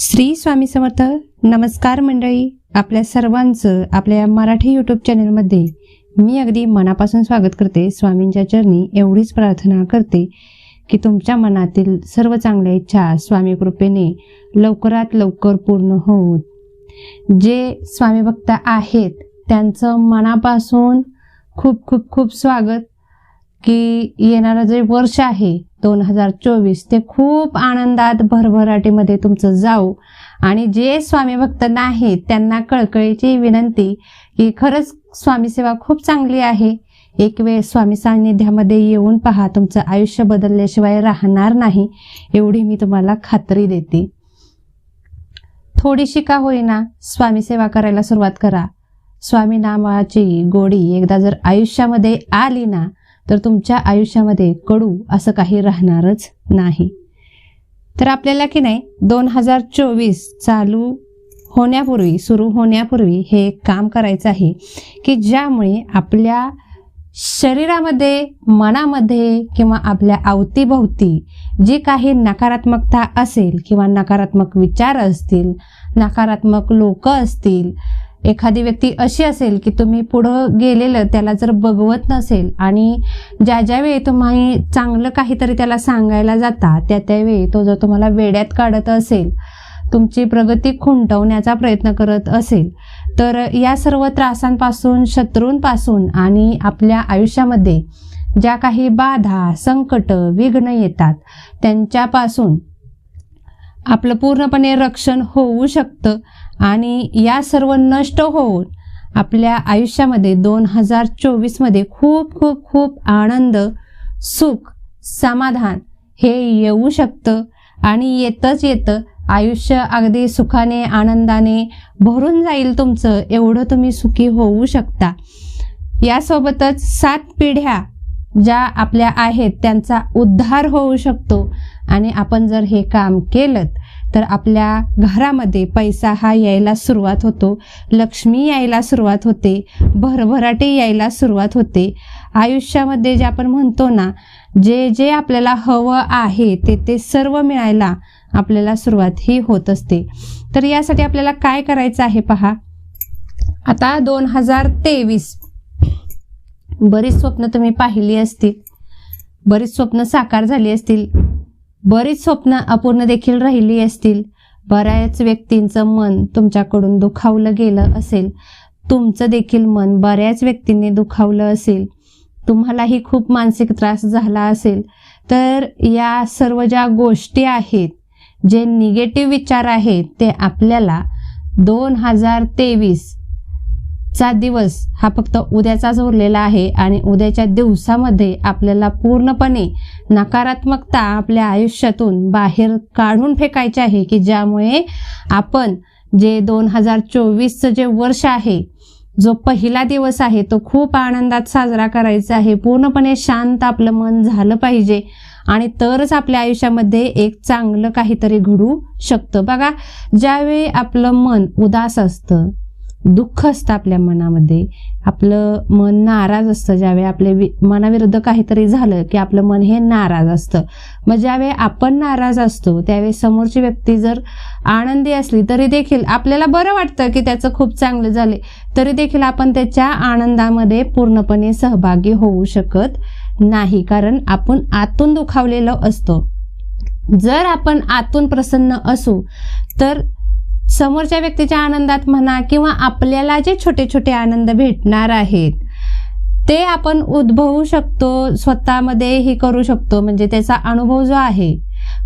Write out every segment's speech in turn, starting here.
श्री स्वामी समर्थ नमस्कार मंडळी. आपल्या सर्वांचं आपल्या मराठी यूट्यूब चॅनलमध्ये मी अगदी मनापासून स्वागत करते. स्वामींच्या चरणी एवढीच प्रार्थना करते की तुमच्या मनातील सर्व चांगल्या इच्छा स्वामी कृपेने लवकरात लवकर पूर्ण होत जे स्वामी भक्त आहेत त्यांचं मनापासून खूप खूप खूप स्वागत. की येणारं जे वर्ष आहे दोन हजार चोवीस ते खूप आनंदात भरभराटीमध्ये तुमचं जाऊ आणि जे स्वामी भक्त नाहीत त्यांना कळकळीची विनंती की खरंच स्वामी सेवा खूप चांगली आहे. एक वेळ स्वामी सान्निध्यामध्ये येऊन पहा तुमचं आयुष्य बदलल्याशिवाय राहणार नाही एवढी मी तुम्हाला खात्री देते. थोडीशी का होईना स्वामी सेवा करायला सुरुवात करा. स्वामी नामाची गोडी एकदा जर आयुष्यामध्ये आली ना तर तुमच्या आयुष्यामध्ये कडू असं काही राहणारच नाही. तर आपल्याला की नाही दोन हजार चोवीस चालू होण्यापूर्वी सुरू होण्यापूर्वी हे एक काम करायचं आहे की ज्यामुळे आपल्या शरीरामध्ये मनामध्ये किंवा आपल्या अवतीभोवती जी काही नकारात्मकता असेल किंवा नकारात्मक विचार असतील नकारात्मक लोक असतील एखादी व्यक्ती अशी असेल की तुम्ही पुढं गेलेलं त्याला जर बघवत नसेल आणि ज्या ज्या वेळी तुम्ही चांगलं काहीतरी त्याला सांगायला जाता त्या त्यावेळी तो जर तुम्हाला वेड्यात काढत असेल तुमची प्रगती खुंटवण्याचा प्रयत्न करत असेल तर या सर्व त्रासांपासून शत्रूंपासून आणि आपल्या आयुष्यामध्ये ज्या काही बाधा संकट विघ्न येतात त्यांच्यापासून आपलं पूर्णपणे रक्षण होऊ शकतं आणि या सर्व नष्ट होऊन आपल्या आयुष्यामध्ये दोन हजार चोवीसमध्ये खूप खूप खूप आनंद सुख समाधान हे येऊ शकतं आणि येतच येतं. आयुष्य अगदी सुखाने आनंदाने भरून जाईल तुमचं. एवढं तुम्ही सुखी होऊ शकता. यासोबतच सात पिढ्या ज्या आपल्या आहेत त्यांचा उद्धार होऊ शकतो. आणि आपण जर हे काम केलं तर आपल्या घरामध्ये पैसा हा यायला सुरुवात होतो. लक्ष्मी यायला सुरुवात होते. भरभराटी यायला सुरुवात होते. आयुष्यामध्ये जे आपण म्हणतो ना जे जे आपल्याला हवं आहे ते ते सर्व मिळायला आपल्याला सुरुवात ही होत असते. तर यासाठी आपल्याला काय करायचं आहे पहा. आता दोन हजार तेवीस. बरीच स्वप्न तुम्ही पाहिली असतील. बरीच स्वप्न साकार झाली असतील. बरीच स्वप्न अपूर्ण देखील राहिली असतील. बऱ्याच व्यक्तींचं मन तुमच्याकडून दुखावलं गेलं असेल. तुमचं देखील मन बऱ्याच व्यक्तींनी दुखावलं असेल. तुम्हालाही खूप मानसिक त्रास झाला असेल. तर या सर्व ज्या गोष्टी आहेत जे निगेटिव्ह विचार आहेत ते आपल्याला दोन हजार तेवीस चा दिवस हा फक्त उद्याचाच उरलेला आहे आणि उद्याच्या दिवसामध्ये आपल्याला पूर्णपणे नकारात्मकता आपल्या आयुष्यातून बाहेर काढून फेकायची आहे की ज्यामुळे आपण जे दोन हजार चोवीसचं जे वर्ष आहे जो पहिला दिवस आहे तो खूप आनंदात साजरा करायचा आहे. पूर्णपणे शांत आपलं मन झालं पाहिजे आणि तरच आपल्या आयुष्यामध्ये एक चांगलं काहीतरी घडू शकतं. बघा ज्यावेळी आपलं मन उदास असतं दुःख असतं आपल्या मनामध्ये. आपलं मन नाराज असतं ज्यावेळी आपल्या वि मनाविरुद्ध काहीतरी झालं की आपलं मन हे नाराज असतं. मग ज्यावेळी आपण नाराज असतो त्यावेळी समोरची व्यक्ती जर आनंदी असली तरी देखील आपल्याला बरं वाटतं की त्याचं खूप चांगलं झाले. तरी देखील आपण त्याच्या आनंदामध्ये पूर्णपणे सहभागी होऊ शकत नाही. कारण आपण आतून दुखावलेलो असतो. जर आपण आतून प्रसन्न असू तर समोरच्या व्यक्तीच्या आनंदात म्हणा किंवा आपल्याला जे छोटे छोटे आनंद भेटणार आहेत ते आपण उद्भवू शकतो स्वतःमध्ये हे करू शकतो. म्हणजे त्याचा अनुभव जो आहे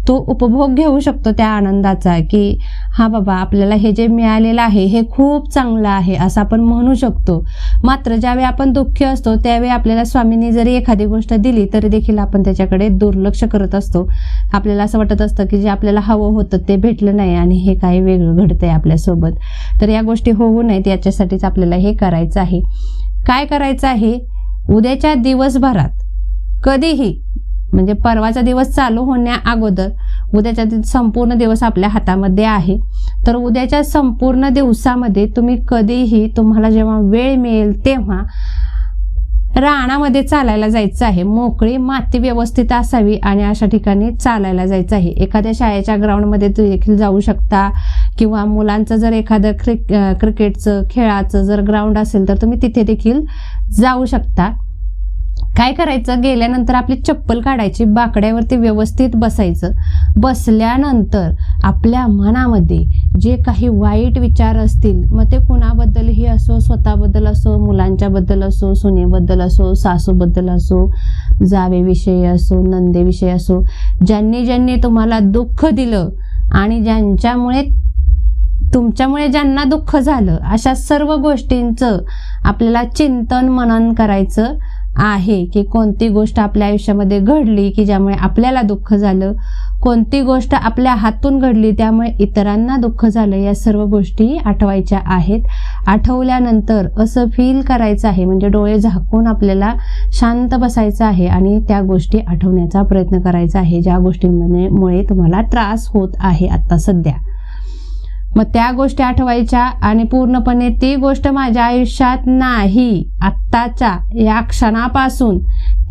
तो उपभोग घेऊ शकतो त्या आनंदाचा की हा बाबा आपल्याला हे जे मिळालेलं आहे हे खूप चांगलं आहे असं आपण म्हणू शकतो. मात्र ज्यावेळी आपण दुःखी असतो त्यावेळी आपल्याला स्वामींनी जरी एखादी गोष्ट दिली तरी देखील आपण त्याच्याकडे दुर्लक्ष करत असतो. आपल्याला असं वाटत असतं की जे आपल्याला हवं होतं ते भेटलं नाही आणि हे काही वेगळं घडतंय आपल्यासोबत. तर या गोष्टी होऊ नयेत याच्यासाठीच आपल्याला हे करायचं आहे. काय करायचं आहे? उद्याच्या दिवसभरात कधीही म्हणजे परवाचा दिवस चालू होण्या अगोदर उद्याच्या दि- संपूर्ण दिवस आपल्या हातामध्ये आहे. तर उद्याच्या संपूर्ण दिवसामध्ये तुम्ही कधीही तुम्हाला जेव्हा वेळ मिळेल तेव्हा रानामध्ये चालायला जायचं आहे. मोकळी माती व्यवस्थित असावी आणि अशा ठिकाणी चालायला जायचं आहे. एखाद्या शाळेच्या ग्राउंडमध्ये तुम्ही देखील जाऊ शकता किंवा मुलांचं जर एखादं क्रिक क्रिकेटचं खेळाचं जर ग्राउंड असेल तर तुम्ही तिथे देखील जाऊ शकता. काय करायचं? गेल्यानंतर आपली चप्पल काढायची बाकड्यावरती व्यवस्थित बसायचं. बसल्यानंतर आपल्या मनामध्ये जे काही वाईट विचार असतील मग ते कुणाबद्दलही असो स्वतःबद्दल असो मुलांच्याबद्दल असो सुनेबद्दल असो सासूबद्दल असो जावेविषयी असो नंदेविषयी असो ज्यांनी ज्यांनी तुम्हाला दुःख दिलं आणि ज्यांच्यामुळे तुमच्यामुळे ज्यांना दुःख झालं अशा सर्व गोष्टींचं आपल्याला चिंतन मनन करायचं. आहे की कोणती गोष्ट आपल्या आयुष्यामध्ये घडली की ज्यामुळे आपल्याला दुःख झालं कोणती गोष्ट आपल्या हातून घडली त्यामुळे इतरांना दुःख झालं या सर्व गोष्टी आठवायच्या आहेत. आठवल्यानंतर असं फील करायचं आहे म्हणजे डोळे झाकून आपल्याला शांत बसायचं आहे आणि त्या गोष्टी आठवण्याचा प्रयत्न करायचा आहे ज्या गोष्टींमुळे मुळे तुम्हाला त्रास होत आहे आत्ता सध्या. मग त्या गोष्टी आठवायच्या आणि पूर्णपणे ती गोष्ट माझ्या आयुष्यात नाही आत्ताच्या या क्षणापासून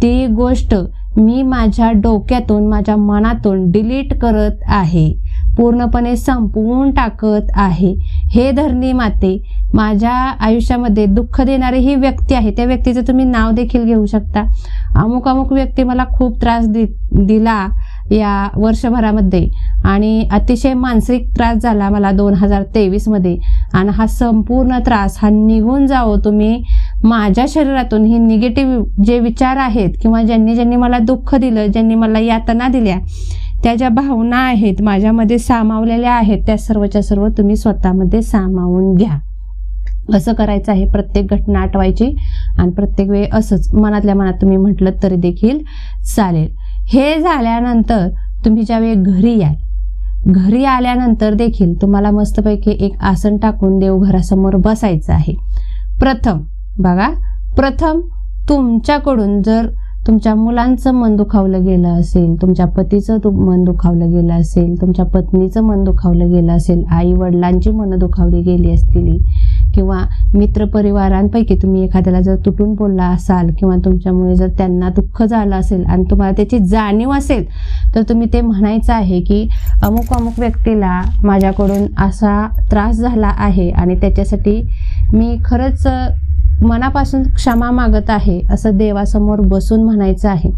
ती गोष्ट मी माझ्या डोक्यातून माझ्या मनातून डिलीट करत आहे. पूर्णपणे संपवून टाकत आहे. हे धरणी माते माझ्या आयुष्यामध्ये दुःख देणारी ही व्यक्ती आहे. त्या व्यक्तीचं तुम्ही नाव देखील घेऊ शकता. अमुक अमुक व्यक्ती मला खूप त्रास दि दिला. या वर्षभरामध्ये. आणि अतिशय मानसिक त्रास झाला मला दोन हजार तेवीसमध्ये आणि हा संपूर्ण त्रास हा निघून जावो तुम्ही माझ्या शरीरातून. हे निगेटिव्ह जे विचार आहेत किंवा ज्यांनी ज्यांनी मला दुःख दिलं ज्यांनी मला यातना दिल्या त्या ज्या भावना आहेत माझ्यामध्ये सामावलेल्या आहेत त्या सर्वच्या सर्व तुम्ही स्वतःमध्ये सामावून घ्या. असं करायचं आहे. प्रत्येक घटना आठवायची आणि प्रत्येक वेळी असंच मनातल्या मनात तुम्ही म्हटलं तरी देखील चालेल. हे झाल्यानंतर तुम्ही ज्यावेळी घरी याल घरी आल्यानंतर देखील तुम्हाला मस्तपैकी एक आसन टाकून देवघरासमोर बसायचं आहे. प्रथम बघा प्रथम तुमच्याकडून जर तुमच्या मुलांचं मन दुखावलं गेलं असेल तुमच्या पतीचं तु मन दुखावलं गेलं असेल तुमच्या पत्नीचं मन दुखावलं गेलं असेल आई वडिलांची मनं दुखावली गेली असतील किंवा मित्रपरिवारांपैकी तुम्ही एखाद्याला जर तुटून बोलला असाल किंवा तुमच्यामुळे जर त्यांना दुःख झालं असेल आणि तुम्हाला त्याची जाणीव असेल तर तुम्ही ते म्हणायचं आहे की अमुक अमुक व्यक्तीला माझ्याकडून असा त्रास झाला आहे आणि त्याच्यासाठी मी खरंच मनापासून क्षमा मागत आहे असं देवासमोर बसून म्हणायचं आहे.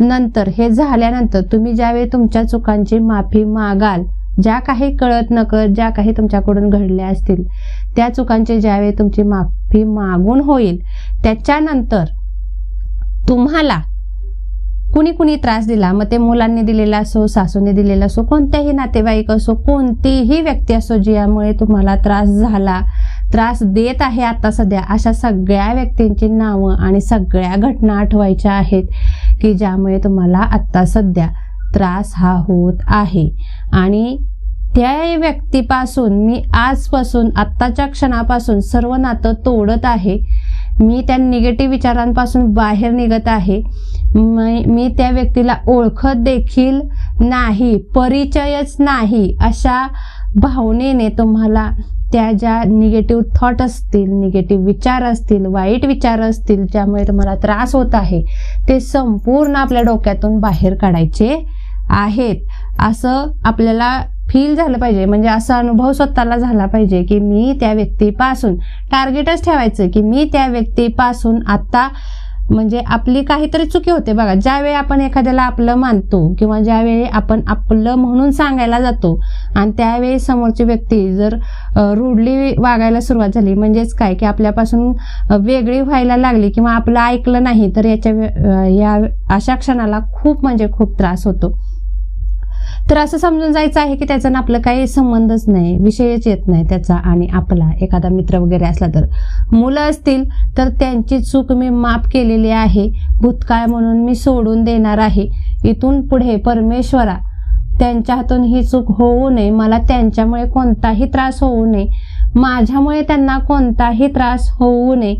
नंतर हे झाल्यानंतर तुम्ही ज्यावेळी तुमच्या चुकांची माफी मागाल ज्या काही कळत नकळत ज्या काही तुमच्याकडून घडल्या असतील त्या चुकांची ज्यावेळी तुमची माफी मागून होईल त्याच्यानंतर तुम्हाला कुणी कुणी त्रास दिला. मग ते मुलांनी दिलेला असो सासूने दिलेला असो कोणत्याही नातेवाईक असो कोणतीही व्यक्ती असो ज्यामुळे तुम्हाला त्रास झाला त्रास देत आहे आता सध्या अशा सगळ्या व्यक्तींची नावं आणि सगळ्या घटना आठवायच्या आहेत की ज्यामुळे तुम्हाला आत्ता सध्या त्रास हा होत आहे. आणि त्या व्यक्तीपासून मी आजपासून आत्ताच्या क्षणापासून सर्व नातं तोडत आहे. मी त्या निगेटिव्ह विचारांपासून बाहेर निघत आहे. मी मी त्या व्यक्तीला ओळखत देखील नाही परिचयच नाही अशा भावनेने तुम्हाला त्या ज्या निगेटिव्ह थॉट असतील निगेटिव्ह विचार असतील वाईट विचार असतील ज्यामुळे तुम्हाला त्रास होत आहे ते संपूर्ण आपल्या डोक्यातून बाहेर काढायचे आहेत. असं आपल्याला फील झालं पाहिजे. म्हणजे असा अनुभव स्वतःला झाला पाहिजे की मी त्या व्यक्तीपासून टार्गेटच ठेवायचं की मी त्या व्यक्तीपासून आता म्हणजे आपली काहीतरी चुकी होते बघा. ज्यावेळी आपण एखाद्याला आपलं मानतो किंवा ज्यावेळी आपण आपलं म्हणून सांगायला जातो आणि त्यावेळी समोरची व्यक्ती जर रुडली वागायला सुरुवात झाली म्हणजेच काय की आपल्यापासून वेगळी व्हायला लागली किंवा आपलं ऐकलं नाही तर याच्या या अशा क्षणाला खूप म्हणजे खूप त्रास होतो. तर असं समजून जायचं आहे की त्याचा आपलं काही संबंधच नाही विषयच येत नाही त्याचा आणि आपला एखादा मित्र वगैरे असला तर. मुलं असतील तर त्यांची चूक मी माफ केलेली आहे भूतकाळ म्हणून मी सोडून देणार आहे. इथून पुढे परमेश्वरा त्यांच्या हातून ही चूक होऊ नये मला त्यांच्यामुळे कोणताही त्रास होऊ नये. माझ्यामुळे त्यांना कोणताही त्रास होऊ नये.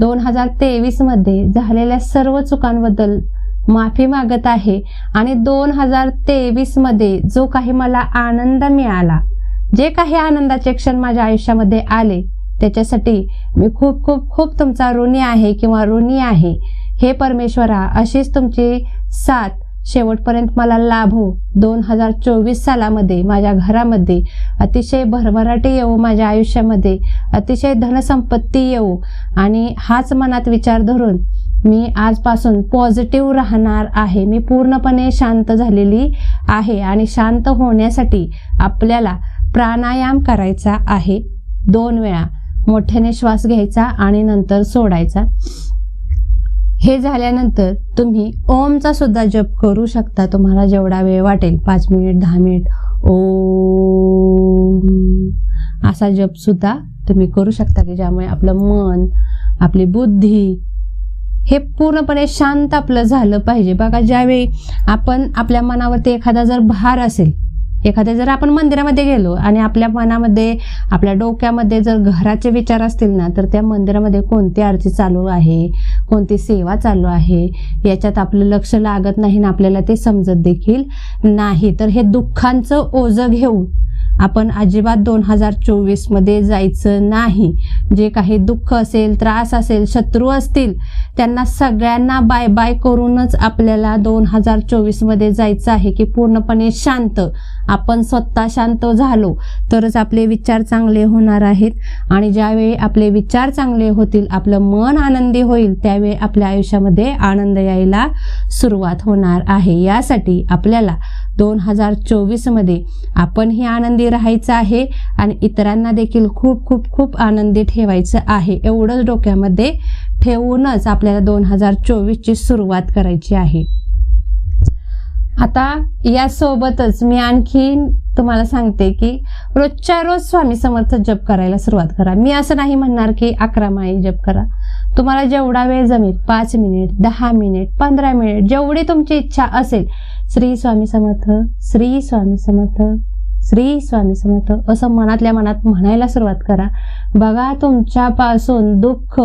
दोन हजार तेवीसमध्ये झालेल्या सर्व चुकांबद्दल माफी मागत आहे आणि दोन हजार तेवीसमध्ये जो काही मला आनंद मिळाला जे काही आनंदाचे क्षण माझ्या आयुष्यामध्ये आले त्याच्यासाठी मी खूप खूप खूप तुमचा ऋणी आहे किंवा ऋणी आहे. हे परमेश्वरा अशीच तुमची साथ शेवटपर्यंत मला लाभो. दोन हजार चोवीस सालामध्ये माझ्या घरामध्ये अतिशय भरभराटी येऊ माझ्या आयुष्यामध्ये अतिशय धनसंपत्ती येऊ. आणि हाच मनात विचार धरून मी आजपासून पॉझिटिव्ह राहणार आहे. मी पूर्णपणे शांत झालेली आहे आणि शांत होण्यासाठी आपल्याला प्राणायाम करायचा आहे. दोन वेळा मोठ्याने श्वास घ्यायचा आणि नंतर सोडायचा. हे झाल्यानंतर तुम्ही ओमचा सुद्धा जप करू शकता. तुम्हाला जेवढा वेळ वाटेल पाच मिनिट दहा मिनिट ओम असा जप सुद्धा तुम्ही करू शकता की ज्यामुळे आपलं मन आपली बुद्धी हे पूर्णपणे शांत आपलं झालं पाहिजे. बघा ज्यावेळी आपण आपल्या मनावरती एखादा जर भार असेल एखाद्या जर आपण मंदिरामध्ये गेलो आणि आपल्या मनामध्ये आपल्या डोक्यामध्ये जर घराचे विचार असतील ना तर त्या मंदिरामध्ये कोणती आरती चालू आहे कोणती सेवा चालू आहे याच्यात आपलं लक्ष लागत नाही ना आपल्याला ते समजत देखील नाही. तर हे दुःखांचं ओझं घेऊन आपण अजिबात दोन हजार चोवीसमध्ये जायचं नाही. जे काही दुःख असेल त्रास असेल शत्रू असतील त्यांना सगळ्यांना बाय बाय करूनच आपल्याला दोन हजार चोवीसमध्ये जायचं आहे की पूर्णपणे शांत आपण स्वतः शांत झालो तरच आपले विचार चांगले होणार आहेत. आणि ज्यावेळी आपले विचार चांगले होतील आपलं मन आनंदी होईल त्यावेळी आपल्या आयुष्यामध्ये आनंद यायला सुरुवात होणार आहे. यासाठी आपल्याला दोन हजार चोवीसमध्ये आपणही आनंदी राहायचं आहे आणि इतरांना देखील खूप खूप खूप आनंदी ठेवायचं आहे. एवढंच डोक्यामध्ये ठेवूनच आपल्याला दोन हजार चोवीसची सुरुवात करायची आहे. आता यासोबतच मी आणखी तुम्हाला सांगते की रोजच्या रोज स्वामी समर्थ जप करायला सुरुवात करा. मी असं नाही म्हणणार की अकरा माळी जप करा. तुम्हाला जेवढा वेळ जमेल पाच मिनिट दहा मिनिट पंधरा मिनिट जेवढी तुमची इच्छा असेल श्री स्वामी समर्थ श्री स्वामी समर्थ श्री स्वामी समर्थ असं मनातल्या मनात म्हणायला सुरुवात करा. बघा तुमच्यापासून दुःख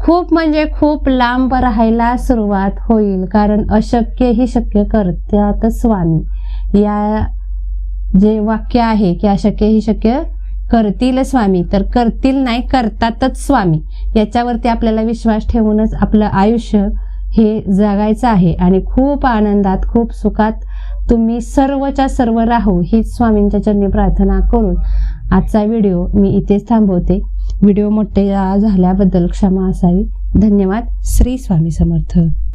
खूप म्हणजे खूप लांब राहायला सुरुवात होईल कारण अशक्य ही शक्य करतातच स्वामी. या जे वाक्य आहे की अशक्य ही शक्य करतील स्वामी तर करतील नाही करतातच स्वामी. याच्यावरती आपल्याला विश्वास ठेवूनच आपलं आयुष्य हे जगायचं आहे. आणि खूप आनंदात खूप सुखात तुम्ही सर्वच्या सर्व राहू हीच स्वामींच्या चरणी प्रार्थना करून आजचा व्हिडिओ मी इथेच थांबवते. व्हिडिओ मोठे झाल्याबद्दल क्षमा असावी. धन्यवाद. श्री स्वामी समर्थ.